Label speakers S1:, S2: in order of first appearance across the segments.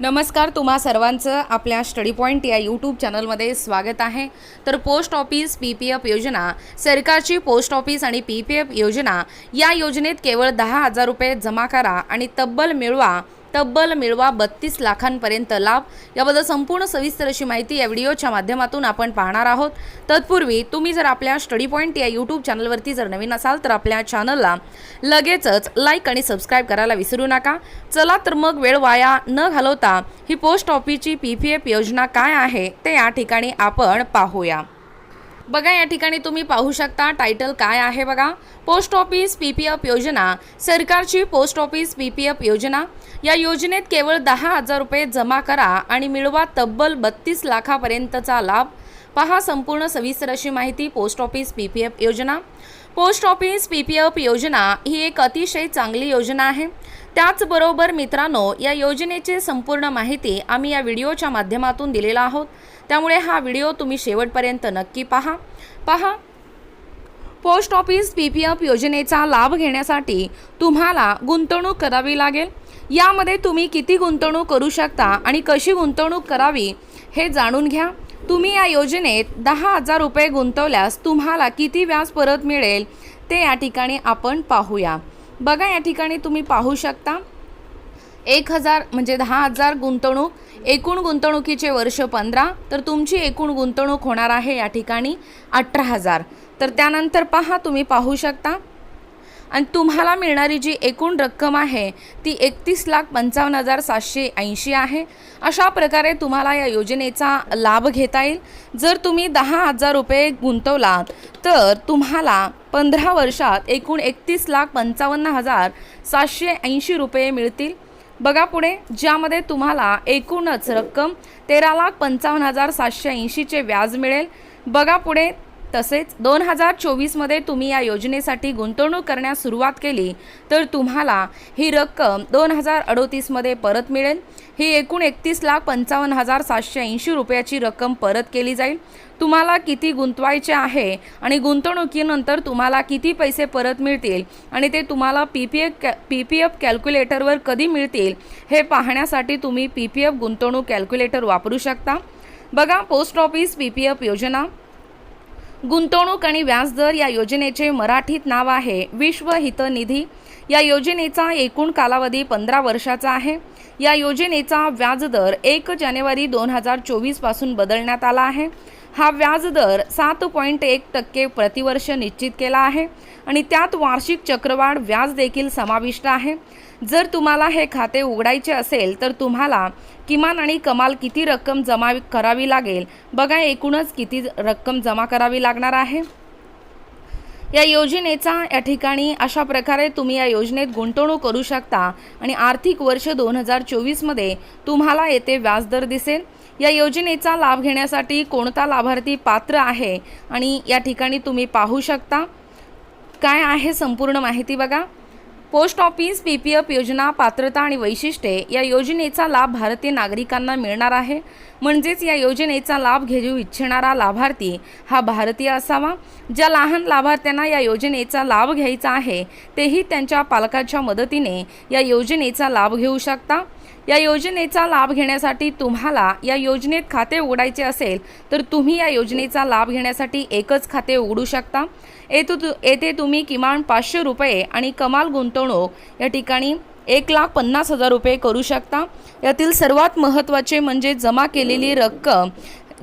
S1: नमस्कार तुम्हा सर्वांचं आपल्या स्टडी पॉईंट या यूट्यूब चॅनलमध्ये स्वागत आहे. तर post office P P F योजना सरकारची पोस्ट ऑफिस आणि पी पी एफ योजना या योजनेत केवळ दहा हजार रुपये जमा करा आणि तब्बल मिळवा तब्बल मिळवा बत्तीस लाखांपर्यंत लाभ. याबद्दल संपूर्ण सविस्तर अशी माहिती या व्हिडिओच्या माध्यमातून आपण पाहणार आहोत. तत्पूर्वी तुम्ही जर आपल्या स्टडी पॉईंट या यूट्यूब चॅनलवरती जर नवीन असाल तर आपल्या चॅनलला लगेचच लाईक आणि सबस्क्राईब करायला विसरू नका. चला तर मग वेळ वाया न घालवता ही पोस्ट ऑफिसची पी पी एफ योजना काय आहे ते या ठिकाणी आपण पाहूया. बघा या ठिकाणी तुम्ही पाहू शकता टायटल काय आहे बघा. Post office P P F योजना सरकारची post office P P F योजना. या योजनेत केवळ दहा हजार रुपये जमा करा आणि मिळवा तब्बल बत्तीस लाखापर्यंतचा लाभ. पहा संपूर्ण सविस्तर अशी माहिती post office P P F योजना. Post office P P F योजना ही एक अतिशय चांगली योजना आहे. त्याचबरोबर मित्रांनो या योजनेची संपूर्ण माहिती आम्ही या व्हिडिओच्या माध्यमातून दिलेला आहोत. त्यामुळे हा व्हिडिओ तुम्ही शेवटपर्यंत नक्की पहा. पहा post office P P F योजनेचा लाभ घेण्यासाठी तुम्हाला गुंतवणूक करावी लागेल. यामध्ये तुम्ही किती गुंतवणूक करू शकता आणि कशी गुंतवणूक करावी हे जाणून घ्या. तुम्ही या योजनेत दहा हजार रुपये गुंतवल्यास तुम्हाला किती व्याज परत मिळेल ते या ठिकाणी आपण पाहूया. बघा या ठिकाणी तुम्ही पाहू शकता. एक हजार म्हणजे दहा हजार गुंतवणूक एकूण गुंतवणुकीचे वर्ष पंधरा तर तुमची एकूण गुंतवणूक होणार आहे या ठिकाणी अठरा हजार. तर त्यानंतर पहा तुम्ही पाहू शकता. आणि तुम्हाला मिळणारी जी एकूण रक्कम आहे ती एकतीस लाख पंचावन्न हजार सातशे ऐंशी आहे. अशा प्रकारे तुम्हाला या योजनेचा लाभ घेता येईल. जर तुम्ही दहा हजार रुपये गुंतवलात तर तुम्हाला पंधरा वर्षात एकूण एकतीस लाख पंचावन्न हजार सातशे ऐंशी रुपये मिळतील. बघा पुढे ज्यामध्ये तुम्हाला एकूणच रक्कम तेरा लाख पंचावन्न हजार सातशे ऐंशीचे व्याज मिळेल. बघा पुढे तसेच दोन हजार चोवीसमध्ये तुम्ही या योजनेसाठी गुंतवणूक करण्यास सुरुवात केली तर तुम्हाला ही रक्कम दोन हजार अडोतीसमध्ये परत मिळेल. ही एकूण एकतीस लाख पंचावन्न हजार सातशे ऐंशी रुपयाची रक्कम परत केली जाईल. तुम्हाला किती गुंतवायचे आहे आणि गुंतवणुकीनंतर तुम्हाला किती पैसे परत मिळतील आणि ते तुम्हाला पी पी एफ कॅ पी पी एफ कॅल्क्युलेटरवर कधी मिळतील हे पाहण्यासाठी तुम्ही पी पी एफ गुंतवणूक कॅल्क्युलेटर वापरू शकता. बघा post office P P F योजना. गुंतवणूक आणि व्याजदर या योजनेचे मराठीत नाव आहे विश्व हित निधी. या योजनेचा एकूण कालावधी पंधरा वर्षाचा आहे. या योजनेचा व्याजदर एक जानेवारी दोन हजार चोवीसपासून बदलण्यात आला आहे. हा व्याजदर सात पॉईंट एक टक्के प्रतिवर्ष निश्चित केला आहे आणि त्यात वार्षिक चक्रवाढ व्याज देखील समाविष्ट आहे. जर तुम्हाला हे खाते उघडायचे असेल तर तुम्हाला किमान आणि कमाल किती रक्कम जमा करावी लागेल? बघा एकूणच किती रक्कम जमा करावी लागणार आहे. या योजनेचा या ठिकाणी अशा प्रकारे तुम्ही या योजनेत गुंतवणूक करू शकता आणि आर्थिक वर्ष दोन हजार चोवीसमध्ये तुम्हाला येथे व्याजदर दिसेल. या योजनेचा लाभ घेण्यासाठी कोणता लाभार्थी पात्र आहे आणि या ठिकाणी तुम्ही पाहू शकता. काय आहे संपूर्ण माहिती बघा. Post office P P F योजना पात्रता आणि वैशिष्ट्ये या योजनेचा लाभ भारतीय नागरिकांना मिळणार आहे. म्हणजेच या योजनेचा लाभ घेऊ इच्छिणारा लाभार्थी हा भारतीय असावा. ज्या लहान लाभार्थ्यांना या योजनेचा लाभ घ्यायचा आहे तेही त्यांच्या पालकाच्या मदतीने या योजनेचा लाभ घेऊ शकता. या योजनेचा लाभ घेण्यासाठी तुम्हाला या योजनेत खाते उघडायचे असेल तर तुम्ही या योजनेचा लाभ घेण्यासाठी एकच खाते उघडू शकता. येथे तु येथे तुम्ही किमान पाचशे रुपये आणि कमाल गुंतवणूक या ठिकाणी एक लाख पन्नास हजार रुपये करू शकता. यातील सर्वात महत्त्वाचे म्हणजे जमा केलेली रक्कम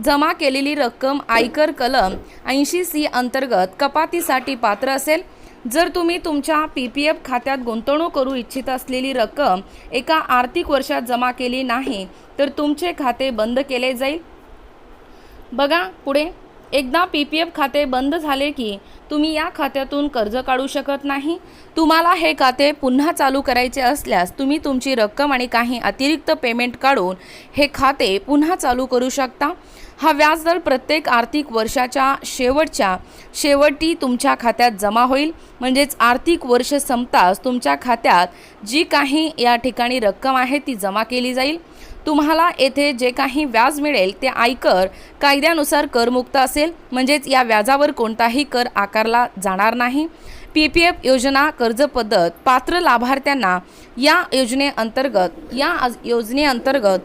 S1: जमा केलेली रक्कम आयकर कलम ऐंशी सी अंतर्गत कपातीसाठी पात्र असेल. जर तुम्ही तुमच्या पी पी एफ खात्यात गुंतवणूक करू इच्छित असलेली रक्कम एका आर्थिक वर्षात जमा केली नाही तर तुमचे खाते बंद केले जाईल. बघा पुढे. एकदा पी पी एफ खाते बंद झाले की तुम्ही या खात्यातून कर्ज काढू शकत नाही? तुम्हाला हे खाते पुन्हा चालू करायचे असल्यास तुम्ही तुमची रक्कम आणि काही अतिरिक्त पेमेंट काढून हे खाते पुन्हा चालू करू शकता. हा व्याजदर प्रत्येक आर्थिक वर्षाच्या शेवटच्या शेवटी तुमच्या खात्यात जमा होईल. म्हणजेच आर्थिक वर्ष संपताच तुमच्या खात्यात जी काही या ठिकाणी रक्कम आहे ती जमा केली जाईल. तुम्हाला येथे जे काही व्याज मिळेल ते आयकर कायद्यानुसार करमुक्त असेल. म्हणजेच या व्याजावर कोणताही कर आकारला जाणार नाही. पी पी एफ योजना कर्ज पद्धत पात्र लाभार्थ्यांना या योजनेअंतर्गत या योजनेअंतर्गत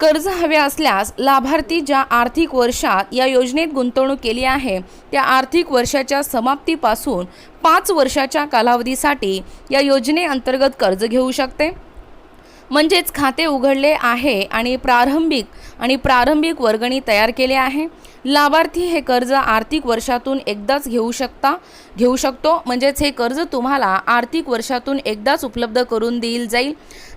S1: कर्ज हवे असल्यास लाभार्थी ज्या आर्थिक वर्षात या योजनेत गुंतवणूक केली आहे त्या आर्थिक वर्षाच्या समाप्तीपासून पाच वर्षाच्या कालावधीसाठी या योजनेअंतर्गत कर्ज घेऊ शकते. म्हणजेच खाते उघडले आहे आणि प्रारंभिक आणि प्रारंभिक वर्गणी तयार केले आहे. लाभार्थी हे कर्ज आर्थिक वर्षातून एकदाच घेऊ शकता घेऊ शकतो. म्हणजेच हे कर्ज तुम्हाला आर्थिक वर्षातून एकदाच उपलब्ध करून देईल जाईल.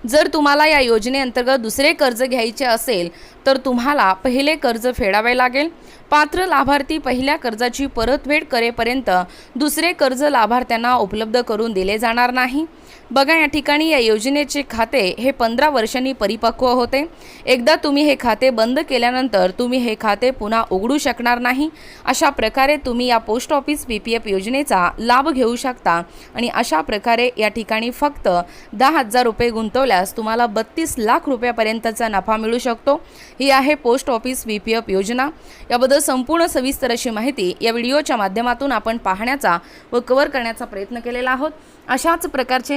S1: जर तुम्हाला या योजनेअंतर्गत दुसरे कर्ज घ्यायचे असेल तर तुम्हाला पहिले कर्ज फेडावे लागेल. पात्र लाभार्थी पहिल्या कर्जाची परतफेड करेपर्यंत दुसरे कर्ज लाभार्थ्यांना उपलब्ध करून दिले जाणार नाही. बघा या ठिकाणी या योजनेचे खाते हे पंधरा वर्षांनी परिपक्व होते. एकदा तुम्ही हे खाते बंद केल्यानंतर तुम्ही हे खाते पुन्हा उघडू शकणार नाही. अशा प्रकारे तुम्ही या post office P P F योजनेचा लाभ घेऊ शकता आणि अशा प्रकारे या ठिकाणी फक्त दहा हजार रुपये गुंतवल्यास तुम्हाला बत्तीस लाख रुपयापर्यंतचा नफा मिळू शकतो. ही आहे post office V P F योजना. याबद्दल संपूर्ण सविस्तर अशी माहिती या व्हिडिओच्या माध्यमातून आपण पाहण्याचा व कव्हर करण्याचा प्रयत्न केलेला आहोत. अशाच प्रकारचे